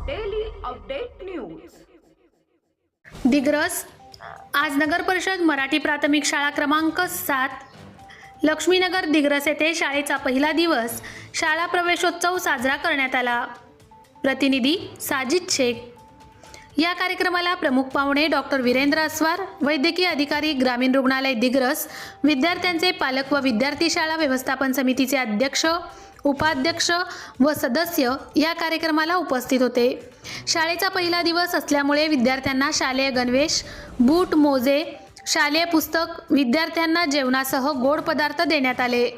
Update news Digras आज नगर परिषद मराठी प्राथमिक शाळा क्रमांक सात. लक्ष्मीनगर दिग्रस येथे शाळेचा पहिला दिवस शाळा प्रवेशोत्सव साजरा करण्यात आला. प्रतिनिधी साजिद शेख. या कार्यक्रमाला प्रमुख पाहुणे डॉक्टर वीरेंद्र अस्वार वैद्यकीय अधिकारी ग्रामीण रुग्णालय दिग्रस विद्यार्थ्यांचे पालक व विद्यार्थी शाळा व्यवस्थापन समितीचे अध्यक्ष उपाध्यक्ष व सदस्य या कार्यक्रमाला उपस्थित होते. शाळेचा पहिला दिवस असल्यामुळे विद्यार्थ्यांना शालेय गणवेश बूट मोजे शालेय पुस्तक विद्यार्थ्यांना जेवणासह गोड पदार्थ देण्यात आले.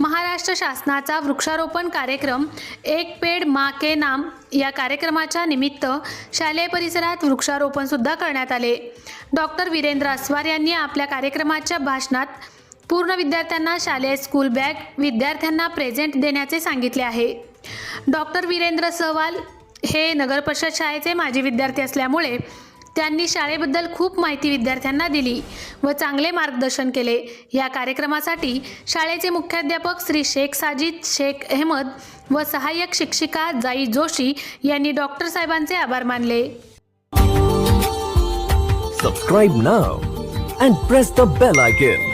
महाराष्ट्र शासनाचा वृक्षारोपण कार्यक्रम एक पेड मा के नाम या कार्यक्रमाच्या निमित्त शालेय परिसरात वृक्षारोपण सुद्धा करण्यात आले. डॉक्टर वीरेंद्र अस्वार यांनी आपल्या कार्यक्रमाच्या भाषणात पूर्ण विद्यार्थ्यांना शालेय स्कूल बॅग विद्यार्थ्यांना प्रेझेंट देण्याचे सांगितले आहे. डॉक्टर वीरेंद्र सहवाल हे नगर परिषद शाळेचे माजी विद्यार्थी असल्यामुळे त्यांनी शाळेबद्दल खूप माहिती विद्यार्थ्यांना दिली व चांगले मार्गदर्शन केले. या कार्यक्रमासाठी शाळेचे मुख्याध्यापक श्री शेख साजिद शेख अहमद व सहाय्यक शिक्षिका जाई जोशी यांनी डॉक्टर साहेबांचे आभार मानले. Subscribe now and press the bell icon.